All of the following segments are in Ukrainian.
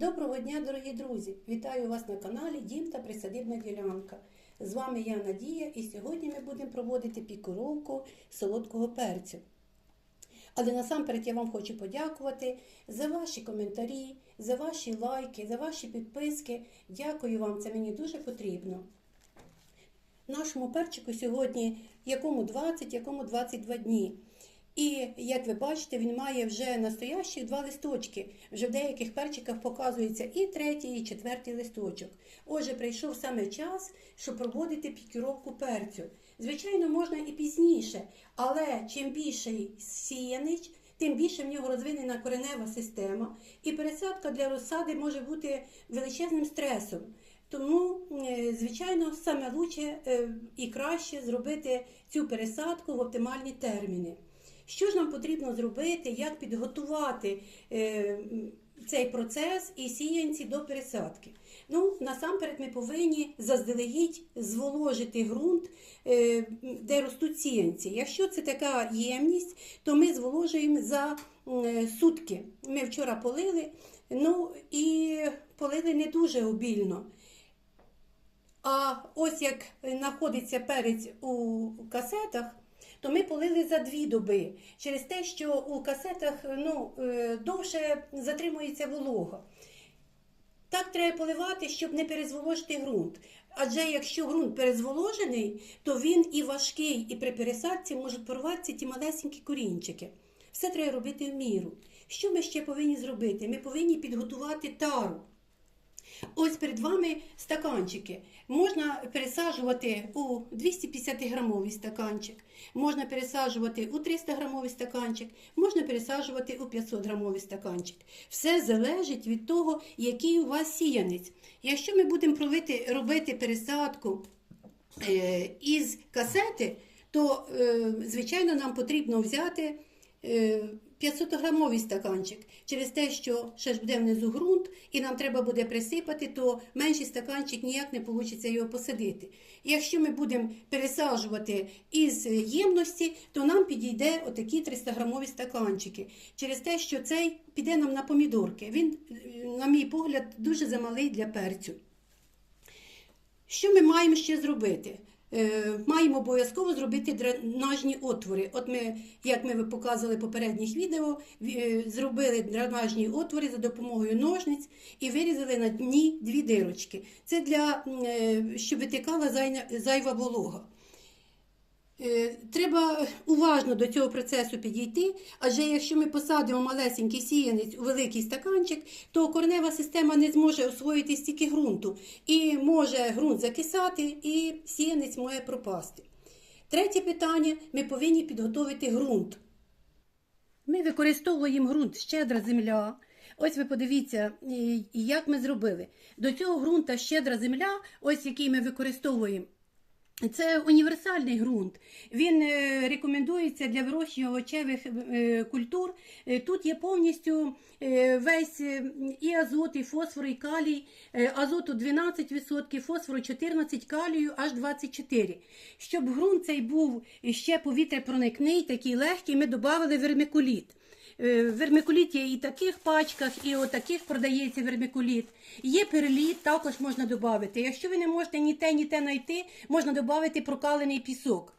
Доброго дня, дорогі друзі! Вітаю вас на каналі Дім та Присадибна ділянка. З вами я Надія, і сьогодні ми будемо проводити пікуровку солодкого перцю. Але насамперед я вам хочу подякувати за ваші коментарі, за ваші лайки, за ваші підписки. Дякую вам, це мені дуже потрібно. Нашому перчику сьогодні якому 20, якому 22 дні. І як ви бачите, він має вже настоящі два листочки. Вже в деяких перчиках показується і третій, і четвертий листочок. Отже, прийшов саме час, щоб проводити пікіровку перцю. Звичайно, можна і пізніше, але чим більший сіянич, тим більше в нього розвинена коренева система, і пересадка для розсади може бути величезним стресом. Тому, е, звичайно, саме лучше е, і краще зробити цю пересадку в оптимальні терміни. Що ж нам потрібно зробити, як підготувати е, цей процес і сіянці до пересадки? Ну, насамперед, ми повинні заздалегідь зволожити ґрунт, е, де ростуть сіянці. Якщо це така ємність, то ми зволожуємо за м, сутки. Ми вчора полили, ну і полили не дуже обільно. А ось як знаходиться перець у касетах, то ми полили за дві доби через те, що у касетах ну, е, довше затримується волога. Так треба поливати, щоб не перезволожити ґрунт. Адже якщо ґрунт перезволожений, то він і важкий, і при пересадці можуть порватися ті малесенькі корінчики. Все треба робити в міру. Що ми ще повинні зробити? Ми повинні підготувати тару. Ось перед вами стаканчики. Можна пересаджувати у 250 грамовий стаканчик, можна пересаджувати у 300 грамовий стаканчик, можна пересаджувати у 500 грамовий стаканчик. Все залежить від того, який у вас сіянець. Якщо ми будемо робити, робити пересадку е, із касети, то, е, звичайно, нам потрібно взяти. Е, 500-грамовий стаканчик. Через те, що ще ж буде внизу ґрунт, і нам треба буде присипати, то менший стаканчик ніяк не вийде його посадити. Якщо ми будемо пересаджувати із ємності, то нам підійде отакі 300-грамові стаканчики. Через те, що цей піде нам на помідорки. Він, на мій погляд, дуже замалий для перцю. Що ми маємо ще зробити? Е, маємо обов'язково зробити дренажні отвори. От ми, як ми показували в попередніх відео, е, зробили дренажні отвори за допомогою ножниць і вирізали на дні дві дирочки. Це для е, щоб витикала зайня- зайва волога. Е, Треба уважно до цього процесу підійти, адже якщо ми посадимо малесенький сіянець у великий стаканчик, то коренева система не зможе освоїти стільки ґрунту, і може ґрунт закисати, і сіянець може пропасти. Третє питання: ми повинні підготовити ґрунт. Ми використовуємо ґрунт щедра земля. Ось ви подивіться, як ми зробили. До цього ґрунта щедра земля, ось який ми використовуємо. Це універсальний ґрунт. Він е, рекомендується для вирощення овочевих е, культур. Е, Тут є повністю весь і азот, і фосфор, і калій. Азоту 12%, фосфору 14%, калію аж 24%. Щоб ґрунт цей був ще повітряпроникний, такий легкий, ми додали вермикуліт. Е, Вермикуліт є і таких пачках, і отаких продається вермикуліт. Є перліт, також можна додати. Якщо ви не можете ні те, ні те знайти, можна додати прокалений пісок.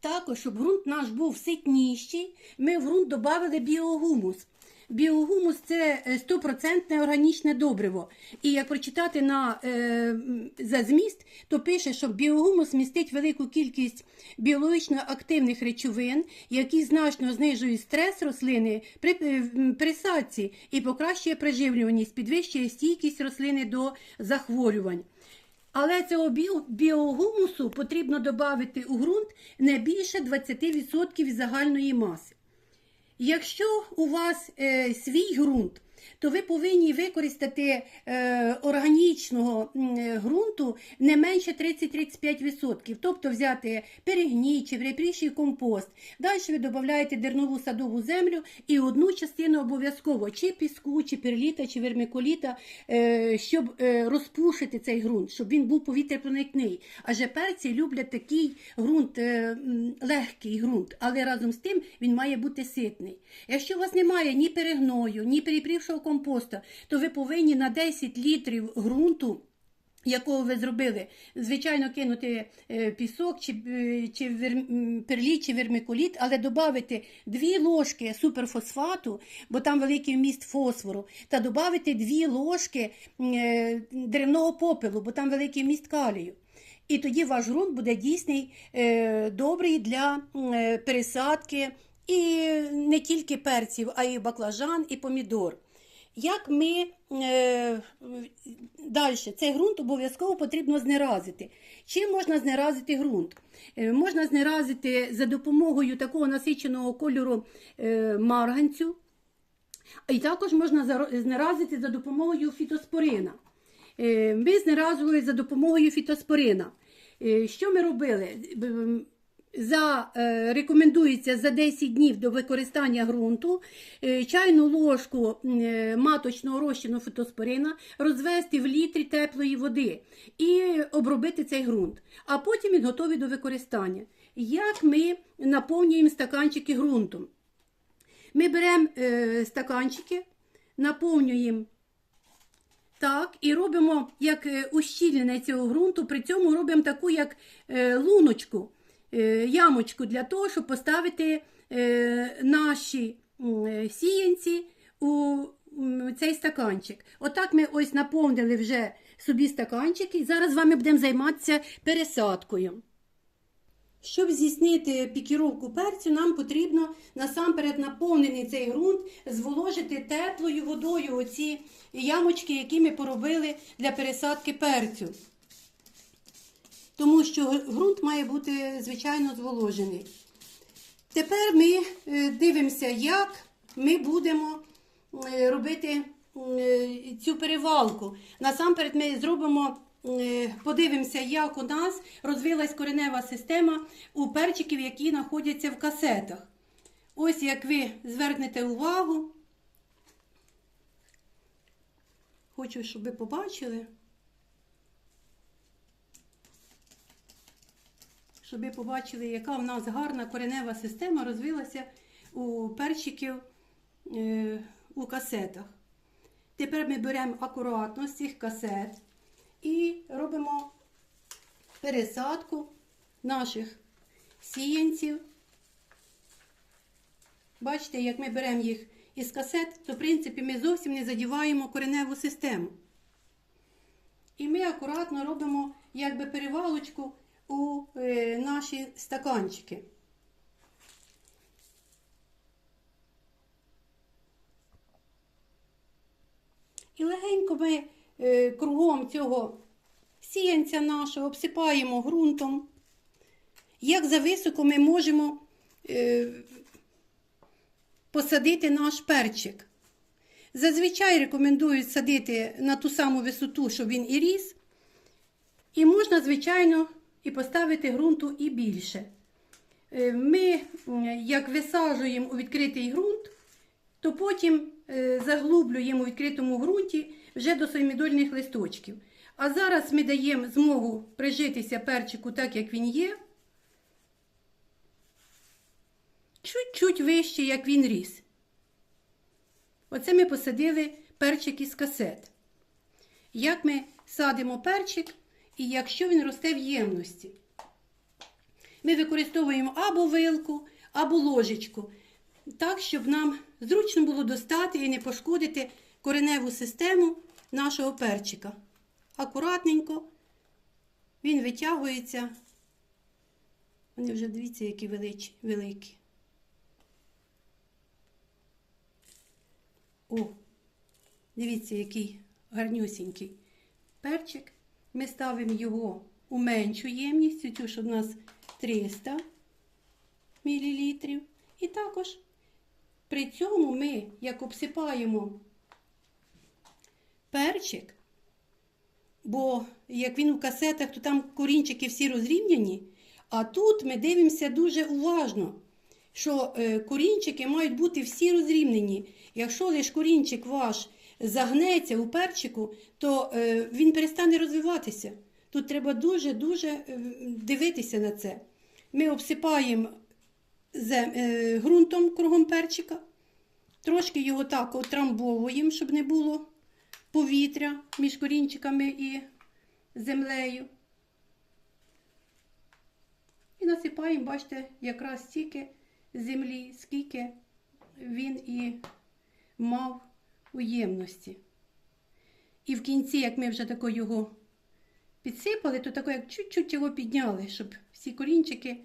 Також, щоб ґрунт наш був ситніший, ми в ґрунт додали біогумус. Біогумус це е, 100% органічне добриво. І як прочитати на, е, за зміст, то пише, що біогумус містить велику кількість біологічно активних речовин, які значно знижують стрес рослини при е, присадці і покращує приживлюваність, підвищує стійкість рослини до захворювань. Але цього біогумусу потрібно додати у ґрунт не більше 20% загальної маси. Якщо у вас е, свій ґрунт, то ви повинні використати е, органічного е, ґрунту не менше 30-35%. Тобто взяти перегній чи припріший компост. Далі ви додаєте дернову садову землю і одну частину обов'язково чи піску, чи перліта, чи вермикуліта, е, щоб е, розпушити цей ґрунт, щоб він був повітряпроникний. Адже перці люблять такий ґрунт, е, легкий ґрунт, але разом з тим він має бути ситний. Якщо у вас немає ні перегною, ні перепрівшого компосту, то ви повинні на 10 літрів ґрунту якого ви зробили, звичайно, кинути е, пісок чи, е, чи вер... м, перліт, чи вермикуліт, але додати 2 ложки суперфосфату, бо там великий вміст фосфору, та додати 2 ложки е, деревного попелу, бо там великий вміст калію. І тоді ваш ґрунт буде дійсний, добрий для пересадки і не тільки перців, а й баклажан і помідор. Як ми е, далі, цей ґрунт обов'язково потрібно знеразити. Чим можна знеразити ґрунт? Е, можна знеразити за допомогою такого насиченого кольору е, марганцю, і також можна знеразити за допомогою фітоспорина. Е, Ми знеразували за допомогою фітоспорина. Е, Що ми робили? За, е, рекомендується за 10 днів до використання ґрунту е, чайну ложку е, маточного розчину фітоспорина розвести в літрі теплої води і обробити цей ґрунт. А потім він готовий до використання. Як ми наповнюємо стаканчики ґрунтом? Ми беремо стаканчики, наповнюємо так, і робимо як ущільнення цього ґрунту, при цьому робимо таку як луночку, ямочку для того, щоб поставити е, наші е, сіянці у цей стаканчик. Отак ми ось наповнили вже собі стаканчики, і зараз з вами будемо займатися пересадкою. Щоб здійснити пікіровку перцю, нам потрібно насамперед наповнений цей ґрунт зволожити теплою водою оці ямочки, які ми поробили для пересадки перцю. Тому що ґрунт має бути, звичайно, зволожений. Тепер ми е, дивимося, як ми будемо е, робити е, цю перевалку. Насамперед ми зробимо, подивимося, як у нас розвилась коренева система у перчиків, які знаходяться в касетах. Ось як ви звернете увагу. Хочу, щоб ви побачили. Щоб ви побачили, яка в нас гарна коренева система розвилася у перчиків е, у касетах. Тепер ми беремо акуратно з цих касет і робимо пересадку наших сіянців. Бачите, як ми беремо їх із касет, то в принципі ми зовсім не задіваємо кореневу систему. І ми акуратно робимо якби перевалочку у е, наші стаканчики. І легенько ми е, кругом цього сіянця нашого обсипаємо ґрунтом. Як зависоко ми можемо е, посадити наш перчик. Зазвичай рекомендують садити на ту саму висоту, щоб він і ріс. І можна, звичайно, і поставити ґрунту і більше. Е, Ми, як висаджуємо у відкритий ґрунт, то потім е, заглублюємо у відкритому ґрунті вже до семидольних листочків. А зараз ми даємо змогу прижитися перчику так, як він є. Чуть-чуть вище, як він ріс. Оце ми посадили перчик із касет. Як ми садимо перчик, і якщо він росте в ємності. Ми використовуємо або вилку, або ложечку, так, щоб нам зручно було достати і не пошкодити кореневу систему нашого перчика. Акуратненько він витягується. Вони вже дивіться, які великі. О, дивіться, який гарнюсінький перчик. Ми ставимо його у меншу ємність, цю, що в нас 300 мл. І також при цьому ми, як обсипаємо перчик, бо як він у касетах, то там корінчики всі розрівняні, а тут ми дивимося дуже уважно, що е, корінчики мають бути всі розрівнені. Якщо лише корінчик ваш загнеться у перчику, то е, він перестане розвиватися. Тут треба дуже-дуже е, дивитися на це. Ми обсипаємо е, ґрунтом кругом перчика, Трошки його так отрамбовуємо, щоб не було повітря між корінчиками і землею. І насипаємо, бачите, якраз стільки землі, скільки він і мав у ємності. І в кінці, як ми вже тако його підсипали, то тако як чуть-чуть його підняли, щоб всі корінчики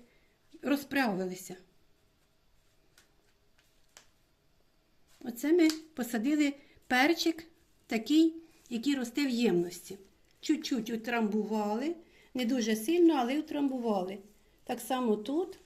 розправилися. Оце ми посадили перчик такий, який росте в ємності. Чуть-чуть утрамбували, не дуже сильно, але утрамбували. Так само тут.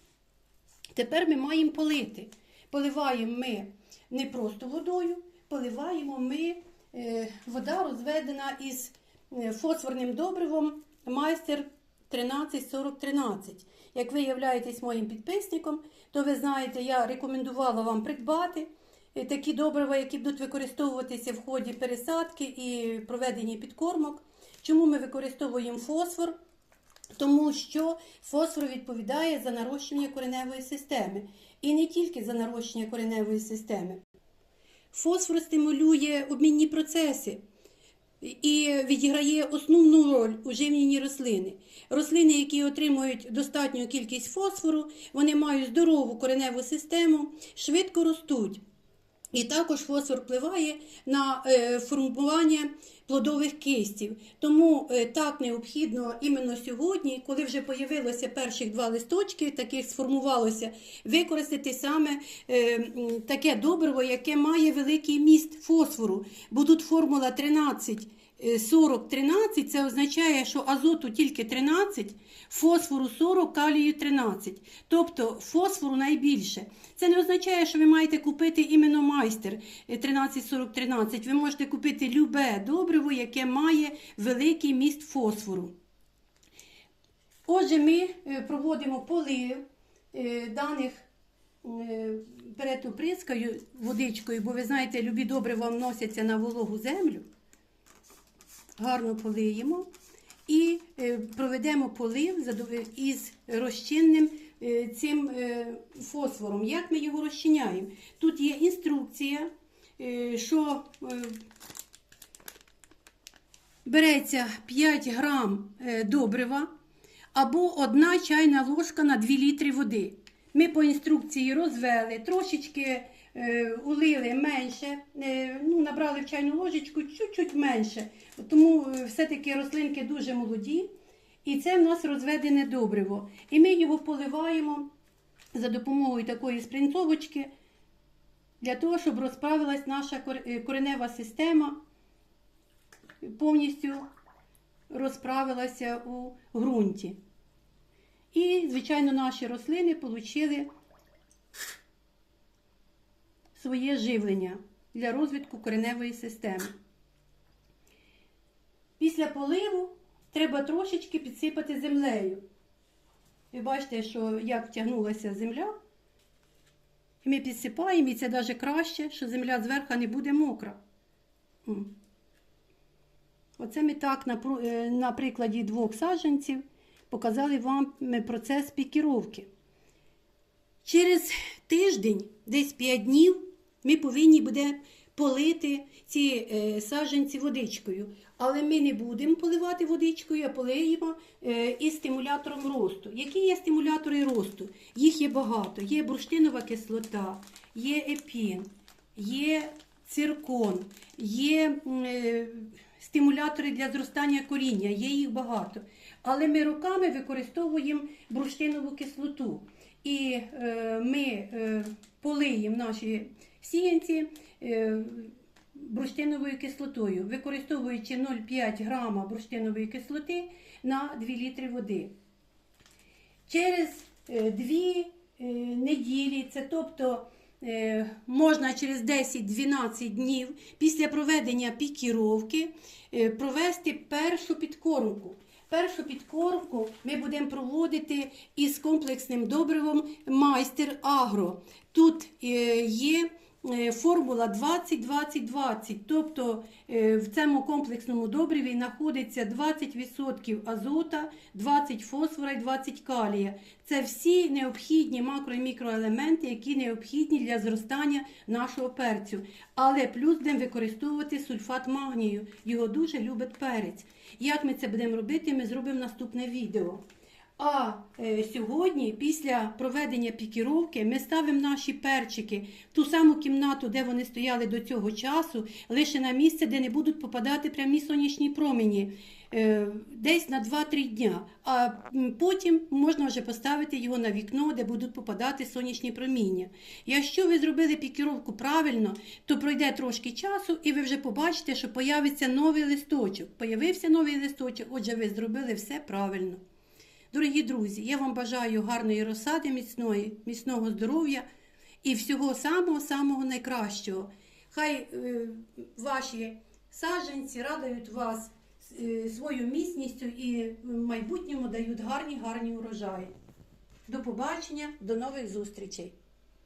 Тепер ми маємо полити. Поливаємо ми не просто водою, поливаємо ми е, вода розведена із е, фосфорним добривом майстер 134013. Як ви являєтесь моїм підписником, то ви знаєте, я рекомендувала вам придбати е, такі добрива, які будуть використовуватися в ході пересадки і проведення підкормок. Чому ми використовуємо фосфор? Тому що фосфор відповідає за нарощення кореневої системи. І не тільки за нарощення кореневої системи. Фосфор стимулює обмінні процеси і відіграє основну роль у живленні рослини. Рослини, які отримують достатню кількість фосфору, вони мають здорову кореневу систему, швидко ростуть. І також фосфор впливає на е, формування плодових кистів. Тому е, так необхідно іменно сьогодні, коли вже появилося перших два листочки, таких сформувалося, використати саме е, таке добриво, яке має великий міст фосфору. Бо тут формула 13. 40-13 це означає, що азоту тільки 13, фосфору 40, калію 13. Тобто фосфору найбільше. Це не означає, що ви маєте купити іменно майстер 13-40-13. Ви можете купити любе добриво, яке має великий міст фосфору. Отже, ми е, проводимо полив е, даних е, перед оприскою водичкою, бо ви знаєте, любі добрива вносяться на вологу землю гарно полиємо і е, проведемо полив із розчинним е, цим е, фосфором. Як ми його розчиняємо? Тут є інструкція, що береться 5 грам добрива або 1 чайна ложка на 2 літри води. Ми по інструкції розвели, трошечки улили менше, е, ну, набрали в чайну ложечку чуть-чуть менше. Тому е, все-таки рослинки дуже молоді. І це в нас розведене добриво. І ми його поливаємо за допомогою такої спринцовочки для того, щоб розправилась наша е, коренева система, повністю розправилася у ґрунті. І, звичайно, наші рослини отримали своє живлення для розвитку кореневої системи. Після поливу треба трошечки підсипати землею. Ви бачите, що як втягнулася земля. І ми підсипаємо, і це навіть краще, що земля зверху не буде мокра. Оце ми так е, на прикладі двох саджанців показали вам е, процес пікіровки. Через тиждень, десь 5 днів, ми повинні буде полити ці е, саджанці водичкою. Але ми не будемо поливати водичкою, а полиємо е, із стимулятором росту. Які є стимулятори росту? Їх є багато. Є бурштинова кислота, є епін, є циркон, є е, стимулятори для зростання коріння, є їх багато. Але ми роками використовуємо бурштинову кислоту. І ми полиємо наші сіянці е, бурштиновою кислотою, використовуючи 0,5 грама бурштинової кислоти на 2 літри води. Через е, дві е, неділі, це тобто е, можна через 10-12 днів після проведення пікіровки е, провести першу підкормку. Першу підкормку ми будемо проводити із комплексним добривом Майстер Агро. Тут е, є е, формула 20-20-20. Тобто е, в цьому комплексному добриві знаходиться 20% азота, 20 фосфора і 20 калія. Це всі необхідні макро і мікроелементи, які необхідні для зростання нашого перцю. Але плюс будемо використовувати сульфат магнію. Його дуже любить перець. Як ми це будемо робити, ми зробимо наступне відео. А е, сьогодні, після проведення пікіровки, ми ставимо наші перчики в ту саму кімнату, де вони стояли до цього часу, лише на місце, де не будуть попадати прямі сонячні промені. е, Десь на 2-3 дня, а потім можна вже поставити його на вікно, де будуть попадати сонячні проміння. Якщо ви зробили пікіровку правильно, то пройде трошки часу, і ви вже побачите, що появиться новий листочок. Появився новий листочок, отже, ви зробили все правильно. Дорогі друзі, я вам бажаю гарної розсади, міцної, міцного здоров'я і всього самого-самого найкращого. Хай е, ваші саджанці радують вас е, свою міцністю і в майбутньому дають гарні гарні урожаї. До побачення, до нових зустрічей!